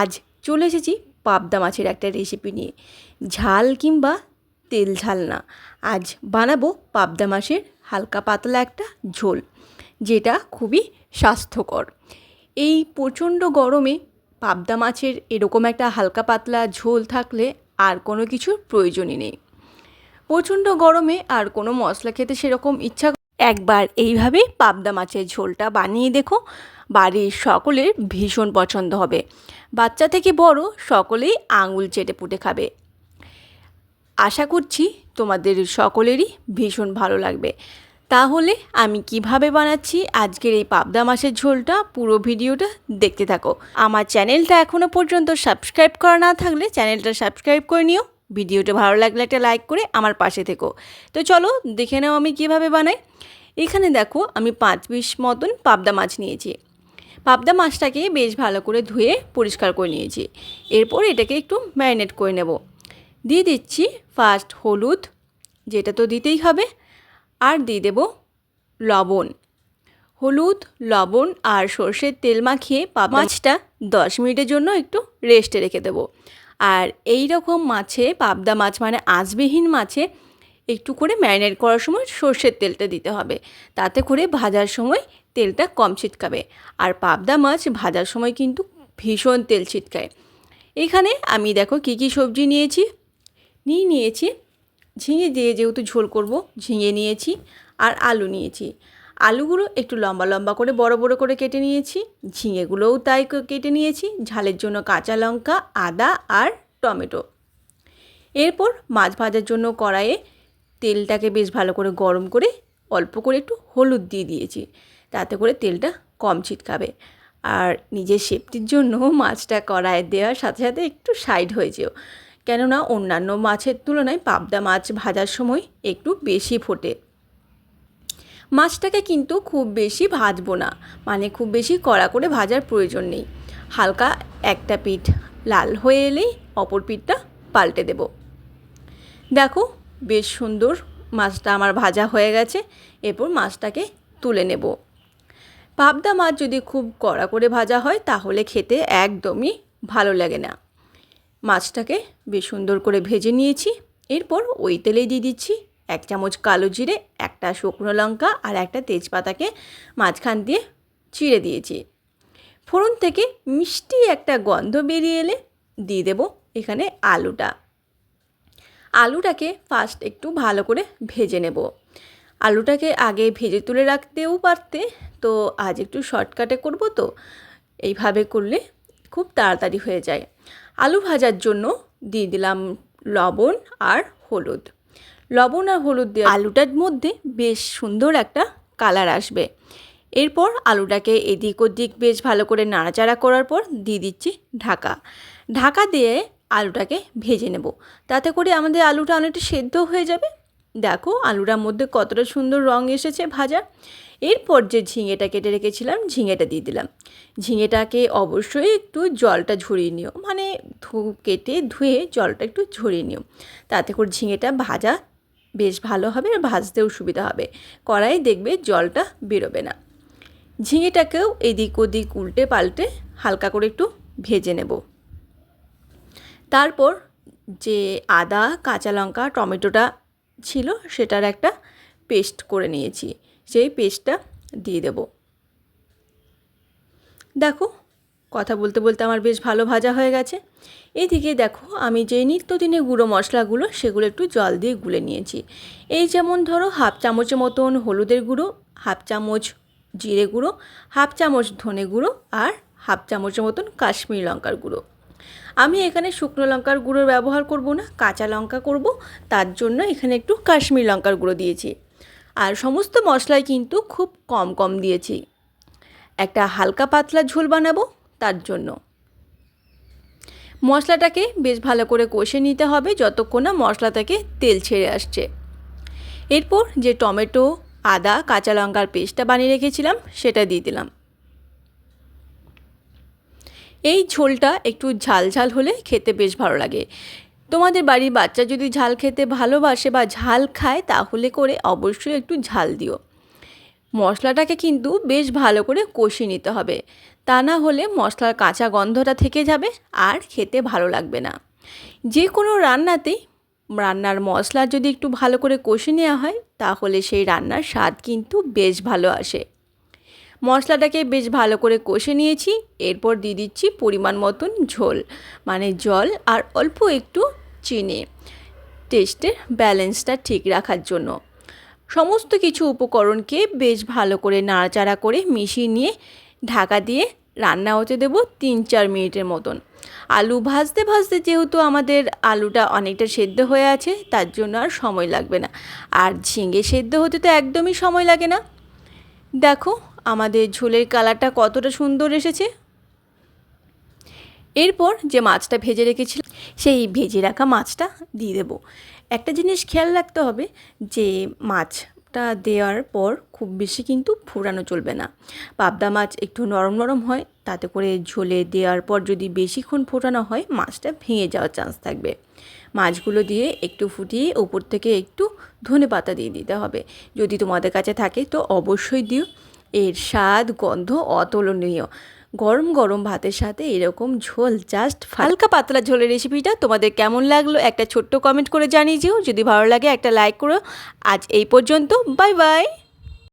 আজ চলে এসেছি পাবদা মাছের একটা রেসিপি নিয়ে। ঝাল কিংবা তেল ঝাল না। আজ বানাবো পাবদা মাছের হালকা পাতলা একটা ঝোল, যেটা খুবই স্বাস্থ্যকর। এই প্রচণ্ড গরমে পাবদা মাছের এরকম একটা হালকা পাতলা ঝোল থাকলে আর কোনো কিছুর প্রয়োজনই নেই। প্রচণ্ড গরমে আর কোনো মশলা খেতে সেরকম ইচ্ছা একবার এইভাবে পাবদা মাছের ঝোলটা বানিয়ে দেখো। বাড়ির সকলের ভীষণ পছন্দ হবে। বাচ্চা থেকে বড় সকলেই আঙুল চেটে পুটে খাবে। আশা করছি তোমাদের সকলেরই ভীষণ ভালো লাগবে। তাহলে আমি কীভাবে বানাচ্ছি আজকের এই পাবদা মাছের ঝোলটা পুরো ভিডিওটা দেখতে থাকো। আমার চ্যানেলটা এখনও পর্যন্ত সাবস্ক্রাইব করা না থাকলে চ্যানেলটা সাবস্ক্রাইব করে নিও। ভিডিওটা ভালো লাগলে একটা লাইক করে আমার পাশে থেকো। তো চলো দেখে নাও আমি কীভাবে বানাই। এখানে দেখো আমি পাঁচ পিস মতন পাবদা মাছ নিয়েছি। পাবদা মাছটাকে বেশ ভালো করে ধুয়ে পরিষ্কার করে নিয়েছি। এরপর এটাকে একটু ম্যারিনেট করে নেব। দিয়ে দিচ্ছি ফার্স্ট হলুদ যেটা তো দিতেই হবে আর দিয়ে দেব লবণ। হলুদ লবণ আর সর্ষের তেল মাখিয়ে পা মাছটা দশ মিনিটের জন্য একটু রেস্টে রেখে দেবো। আর এই রকম মাছে, পাবদা মাছ মানে আঁশবিহীন মাছে, একটু করে ম্যারিনেট করার সময় সর্ষের তেলটা দিতে হবে। তাতে করে ভাজার সময় তেলটা কম ছিটকাবে। আর পাবদা মাছ ভাজার সময় কিন্তু ভীষণ তেল ছিটকায়। এখানে আমি দেখো কী কী সবজি নিয়েছি। নিয়ে নিয়েছি, ঝিঙে দিয়ে যেহেতু ঝোল করব, ঝিঙে নিয়েছি আর আলু নিয়েছি। আলুগুলো একটু লম্বা লম্বা করে বড় বড় করে কেটে নিয়েছি। ঝিঙেগুলোও তাই কেটে নিয়েছি। ঝালের জন্য কাঁচা লঙ্কা, আদা আর টমেটো। এরপর মাছ ভাজার জন্য কড়াইয়ে তেলটাকে বেশ ভালো করে গরম করে অল্প করে একটু হলুদ দিয়ে দিয়েছি। তাতে করে তেলটা কম ছিটকাবে। আর নিজের সেফটির জন্য মাছটা কড়াইয়ে দেওয়ার সাথে সাথে একটু সাইড হয়েছেও কেননা অন্যান্য মাছের তুলনায় পাবদা মাছ ভাজার সময় একটু বেশি ফোটে। মাছটাকে কিন্তু খুব বেশি ভাজবো না। মানে খুব বেশি কড়া করে ভাজার প্রয়োজন নেই। হালকা একটা পিঠ লাল হয়ে এলেই অপর পিঠটা পাল্টে দেব। দেখো, বেশ সুন্দর মাছটা আমার ভাজা হয়ে গেছে। এরপর মাছটাকে তুলে নেব। পাবদা মাছ যদি খুব কড়া করে ভাজা হয়, তাহলে খেতে একদমই ভালো লাগে না। মাছটাকে বেশ সুন্দর করে ভেজে নিয়েছি। এরপর ওই তেলেই দিয়ে দিচ্ছি এক চামচ কালো জিরে, একটা শুকনো লঙ্কা আর একটা তেজপাতাকে মাঝখান দিয়ে চিড়ে দিয়েছি। ফোড়ন থেকে মিষ্টি একটা গন্ধ বেরিয়ে এলে দিয়ে দেব এখানে আলুটা। আলুটাকে ফার্স্ট একটু ভালো করে ভেজে নেব। আলুটাকে আগে ভেজে তুলে রাখতেও পারতে, তো আজ একটু শর্টকাটে করব তো, এইভাবে করলে খুব তাড়াতাড়ি হয়ে যায়। আলু ভাজার জন্য দিয়ে দিলাম লবণ আর হলুদ। লবণ আর হলুদ দিয়ে আলুটার মধ্যে বেশ সুন্দর একটা কালার আসবে। এরপর আলুটাকে এদিক ওদিক বেশ ভালো করে নাড়াচাড়া করার পর দিয়ে দিচ্ছি ঢাকা। ঢাকা দিয়ে আলুটাকে ভেজে নেব। তাতে করে আমাদের আলুটা অনেকটা সেদ্ধ হয়ে যাবে। দেখো আলুটার মধ্যে কতটা সুন্দর রং এসেছে ভাজা। এরপর যে ঝিঙেটা কেটে রেখেছিলাম, ঝিঙেটা দিয়ে দিলাম। ঝিঙেটাকে অবশ্যই একটু জলটা ঝরিয়ে নিও। মানে ধু, কেটে ধুয়ে জলটা একটু ঝরিয়ে নিও। তাতে করে ঝিঙেটা ভাজা বেশ ভালো হবে আর ভাজতেও সুবিধা হবে। কড়াই দেখবে জলটা বেরোবে না। ঝিঙেটাকেও এদিক ওদিক উল্টে পাল্টে হালকা করে একটু ভেজে নেব। তারপর যে আদা, কাঁচা লঙ্কা, টমেটোটা ছিল সেটার একটা পেস্ট করে নিয়েছি। সেই পেস্টটা দিয়ে দেব। দেখো কথা বলতে বলতে আমার বেশ ভালো ভাজা হয়ে গেছে। এদিকে দেখো, আমি যে নিত্যদিনে গুঁড়ো মশলাগুলো, সেগুলো একটু জল দিয়ে গুলে নিয়েছি। এই যেমন ধরো, হাফ চামচের মতন হলুদের গুঁড়ো, হাফ চামচ জিরে গুঁড়ো, হাফ চামচ ধনে গুঁড়ো আর হাফ চামচের মতন কাশ্মীরি লঙ্কার গুঁড়ো। আমি এখানে শুকনো লঙ্কার গুঁড়োর ব্যবহার করব না, কাঁচা লঙ্কা করব, তার জন্য এখানে একটু কাশ্মীর লঙ্কার গুঁড়ো দিয়েছি। আর সমস্ত মশলাই কিন্তু খুব কম কম দিয়েছি। একটা হালকা পাতলা ঝোল বানাবো তার জন্য। মশলাটাকে বেশ ভালো করে কষে নিতে হবে যতক্ষণ না মশলা থেকে তেল ছেড়ে আসছে। এরপর যে টমেটো, আদা, কাঁচা লঙ্কার পেস্টটা বানিয়ে রেখেছিলাম, সেটা দিয়ে দিলাম। এই ঝোলটা একটু ঝাল ঝাল হলে খেতে বেশ ভালো লাগে। তোমাদের বাড়ির বাচ্চা যদি ঝাল খেতে ভালোবাসে বা ঝাল খায়, তাহলে করে অবশ্যই একটু ঝাল দিও। মশলাটাকে কিন্তু বেশ ভালো করে কষিয়ে নিতে হবে। তা না হলে মশলার কাঁচা গন্ধটা থেকে যাবে আর খেতে ভালো লাগবে না। যে কোনো রান্নাতেই রান্নার মশলা যদি একটু ভালো করে কষে নেওয়া হয়, তাহলে সেই রান্নার স্বাদ কিন্তু বেশ ভালো আসে। মশলাটাকে বেশ ভালো করে কষে নিয়েছি, এরপর দিয়ে দিচ্ছি পরিমাণ মতন ঝোল মানে জল আর অল্প একটু চিনি। টেস্টের ব্যালেন্সটা ঠিক রাখার জন্য। সমস্ত কিছু উপকরণকে বেশ ভালো করে নাড়াচাড়া করে মিশিয়ে নিয়ে ঢাকা দিয়ে রান্না হতে দেবো তিন চার মিনিটের মতন। আলু ভাজতে ভাজতে যেহেতু আমাদের আলুটা অনেকটা সেদ্ধ হয়ে আছে, তার জন্য আর সময় লাগবে না। আর ঝিঙে সেদ্ধ হতে তো একদমই সময় লাগে না। দেখো, আমাদের ঝোলের কালারটা কতটা সুন্দর এসেছে। এরপর যে মাছটা ভেজে রেখেছিলাম, সেই ভেজে রাখা মাছটা দিয়ে দেবো। একটা জিনিস খেয়াল রাখতে হবে যে মাছটা দেওয়ার পর খুব বেশি কিন্তু ফুরানো চলবে না। পাবদা মাছ একটু নরম নরম হয়, তাতে করে ঝোলে দেওয়ার পর যদি বেশিক্ষণ ফোটানো হয়, মাছটা ভেঙে যাওয়ার চান্স থাকবে। মাছগুলো দিয়ে একটু ফুটিয়ে ওপর থেকে একটু ধনে পাতা দিয়ে দিতে হবে। যদি তোমাদের কাছে থাকে তো অবশ্যই দিও। এর স্বাদ, গন্ধ অতুলনীয়। গরম গরম ভাতের সাথে এরকম ঝোল জাস্ট হালকা পাতলা ঝোলের রেসিপিটা তোমাদের কেমন লাগল একটা ছোট্ট কমেন্ট করে জানিয়ে যেও যদি ভালো লাগে একটা লাইক করো। আজ এই পর্যন্ত বাই বাই